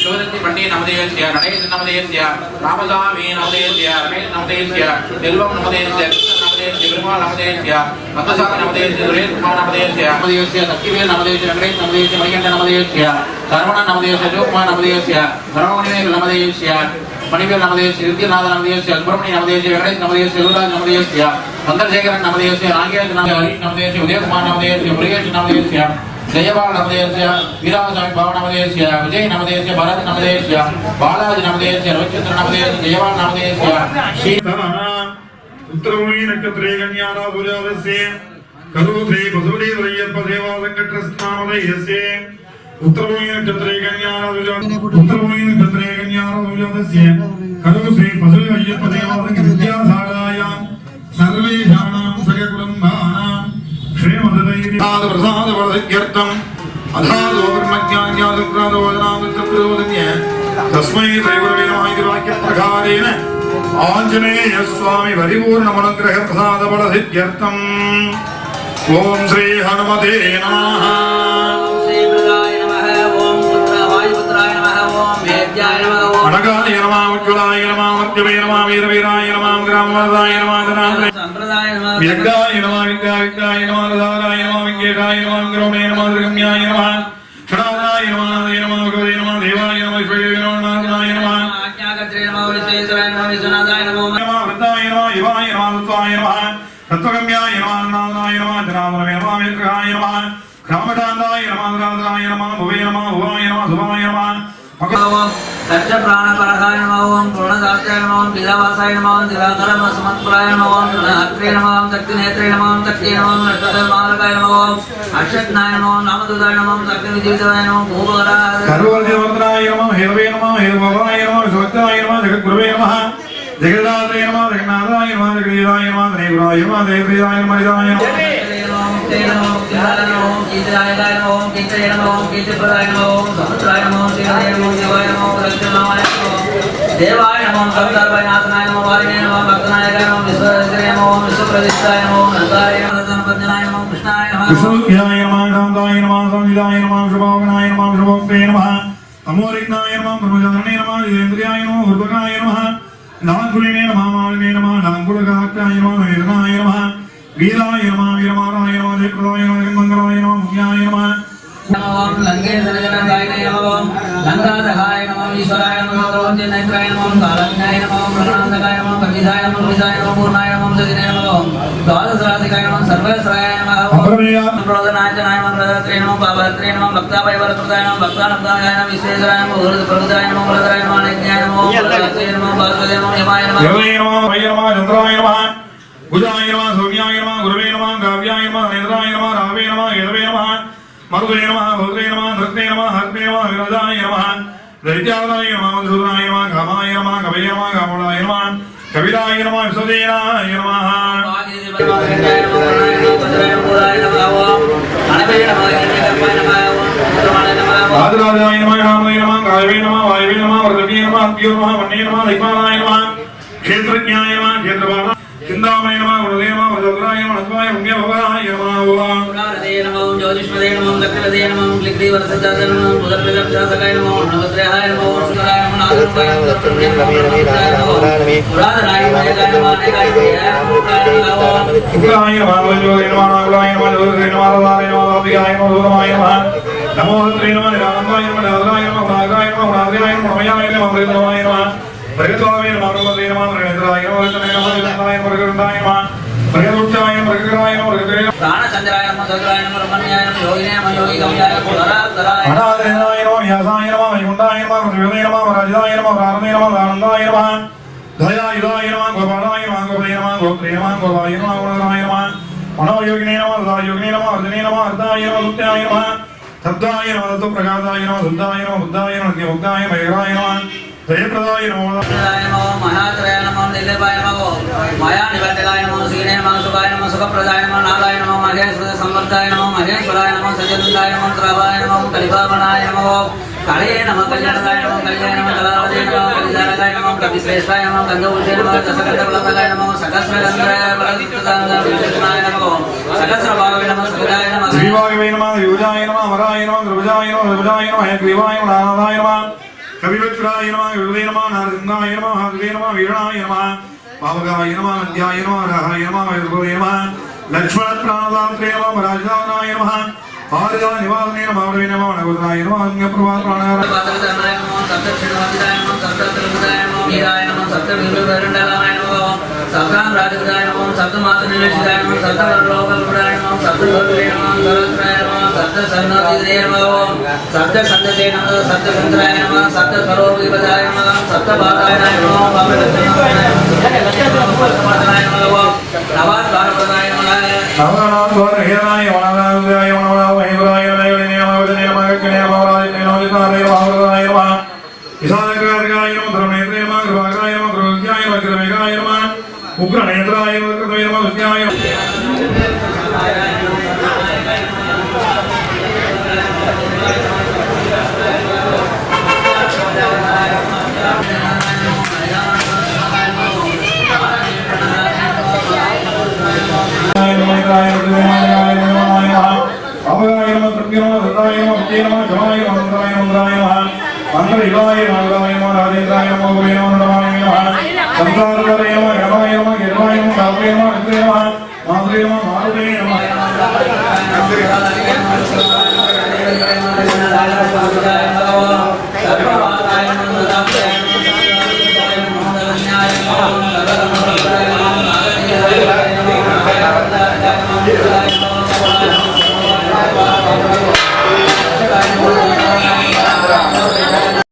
சிவதத்தி நடேச நமதேசிய ராமசாமி நமதேசிய ரமேஷ் நமதேசிய செல்வம் நமதேசிய கிருஷ்ணன் பெருமாள் நமதேசிய மத்தசாமி நமதேசிய சுரேஷ்குமார் நமதேசிய நமதேசிய சக்திவேல் நமதேசிய வெங்கடேஷ் நமதேசிய மணிகண்ட நமதேசிய சரவணன் நமதேசிய சிவகுமார் நமதேசிய சரவணிவேல் நமதேசிய மணிவேல் நமதேசிய வித்யநாத நமதேசிய சுப்பிரமணிய நமதேசிய வெங்கடேஷ் நமதேசிய செல்வராஜ் சந்திரசேகரன் நமதேசிய நாகேஷ் ஹரிஷ் உதயகுமார் நமதேசிய முருகேஷ் நமதேசிய ஜெயபாலநமதேசிய வீராசாமி பவநமதேசிய விஜய் நமதேசிய பரத் நமதேசிய பாலாஜி நமதேசிய ரவிச்சந்திர நமதேசிய ஜெயபால் நமதேசிய உத்தரமொழி நட்சத்திரே கன்யாரா துரியாதசே கருவுதே பசுபடி துரையப்ப தேவாதங்கட்ரஸ்நாமதேசே உத்தரமொழி நட்சத்திரே கன்யாரா துரியாதசே உத்தரமொழி நட்சத்திரே கன்யாரா துரியாதசே கருவுதே பசுபடி ஐயப்ப தேவாதங்க வித்யாசா प्रसादवरदत्यर्थम् अधादो ब्रह्मज्ञान्यादुक्रादोदनादुक्तप्रयोदन्य तस्मै त्रैववेदमायिवाक्यप्रकारेण आञ्जनेय स्वामि हरिपूर्णमनुग्रहप्रसादवरदित्यर्थम् ॐ श्रीहनुमते नमः തത്വഗമ്യായ നമാനാഥനായ നമാ ജനാമനമേ നമാമേഗ്രഹായ നമാ രാമചാന്തായ നമാ നമാ ഭുവേ നമാ ഭുവായ നമാ സുഭായ നമാ దక్ష ప్రాణపరహాయణమవం పూర్ణదాక్షాయణమవం పీలావాసాయణమవం దివాకరం సమత్పురాయణమవం అత్రేణమవం దక్షిణేత్రేణమవం దక్షిణమవం నష్టధర్మాలకాయణమవం అక్షజ్ఞాయణమవం నామదుదాయణమవం దక్షిణ జీవితాయణమం భూపరాయణమం హేవే నమం హేవభవాయ నమం స్వత్రాయ నమం జగద్గురువే నమః జగదాత్రే నమః జగన్నాథాయ నమః జగదీదాయ నమః దేవగురాయ నమః దేవప్రియాయ నమః హరిదాయ నమః ఓం కీర్తనాయ ఓం కీర్తనాయ ఓం కీర్తనాయ నమః ఓం కీర్తిపదాయ ఓం गणाय नमो शिवाय नमो प्रक्षणाय नमो। देवाय नमो कवितर्वनाथनाय नमो वारिणे नमो भक्तनाय नमो विश्वरस्त्रे नमो विश्वप्रदिष्टाय नमो नंदाय नमो संपन्नाय नमो कृष्णाय नमो। विश्वविद्याय नमो शान्ताय नमो संविदाय नमो शुभोगनाय नमो शुभोक्ते नमः। तमोरिग्नाय नमो ब्रह्मचारिणे नमो जितेन्द्रियाय नमो हृदकाय नमः। नागुलिने नमः मालिने नमः नागुलकाक्ताय नमः वेदनाय नमः। वीराय नमः वीरमाराय नमः जयप्रदाय नमः मङ्गलाय नमः मुख्याय नमः। ओम लंगे భక్తాపయవర ప్రదాయనం భక్తానందాయనం విశ్వేశ్వరాయనం భూరద ప్రభుదాయనం బలదరాయనం అనజ్ఞాయనం భగవతేనమో భాగవదేమో యమాయ నమః యమాయ నమః మయ నమః చంద్రాయ నమః గుజాయ నమః సౌమ్యాయ నమః గురువే నమః కావ్యాయ నమః నేంద్రాయ నమః రావే నమః యదవే నమః మరుదే నమః భద్రే வாயவே நம வாயவே நம ரவியே நம அந்தியோ நம வன்னே நம தைபானாய நம கேந்திரஜாய நம கேந்திரபாண சிந்தாமய நம நமோ ഗണപതിയായ പ്രമയായ അമൃതമായ മൃഗസ്വാമി മർമ്മദേവ മൃഗേന്ദ്രായ മൃഗനായ മൃഗൃന്ദായ മൃഗദുഷ്ടമായ മൃഗകരമായ മൃഗകരമായ മനോയോഗിനേനമാ യോഗിനേനമാ അർജുനേനമാ അർദ്ധായ മുക്തയായ శబ్దాయ నమ దత్తు ప్రకాశాయ నమ శుద్ధాయ నమ బుద్ధాయ నమ జ్ఞాయ మహిరాయ నమ జయప్రదాయ నమ మహాత్రయ నమ నిర్లపాయ నమ మాయా నివర్తకాయ నమ శ్రీనే నమ సుఖాయ నమ సుఖప్రదాయ నమ నాదాయ మహేశ్వర సంవర్ధాయ నమ మహేశ్వరాయ నమ సజనుదాయ కాళయ నమ కళ్యాణాయ నమ కళ్యాణ నమ కళావదే నమ కళ్యాణాయ నమ కవిశ్రేష్టాయ నమ గంగవృతే నమ దశకంధవల్లభాయ నమ సహస్రగంధాయ విష్ణునాయ నమ సహస్రభావే నమ సుఖాయ నమ శ్రీభాగవే నమ యోజాయ నమ అమరాయ నమ ద్రవజాయ నమ திரபஜாய நம திரபஜாய நம கிரீவாய நம நாராய நம கவிவத்ராய நம விருதே நம நாரசிங்காய நம ஹாதுவே நம வீரணாய நம நம நந்தியாய நம நம விருதே நம பிராணதாத்ரே நம ராஜதானாய நம நிவாரணே நம நம நகுதராய நம அங்க பிராணார சப்ததர்மனாய நமோ சப்தக்ஷணவாதிதாய நமோ சப்தத்திருமுதாய நமோ வீராய நமோ சப்தவிருதருண்டலாய நமோ சப்தாம் ராஜகுதாய சரத்ராய நமோ மந்திராய மந்திராய நம மந்திர இவாய நம மந்திராய நம ராஜேந்திராய நம யர்வாய நம காவே நம வித்யே நம மாதுரே நம மாருதே நம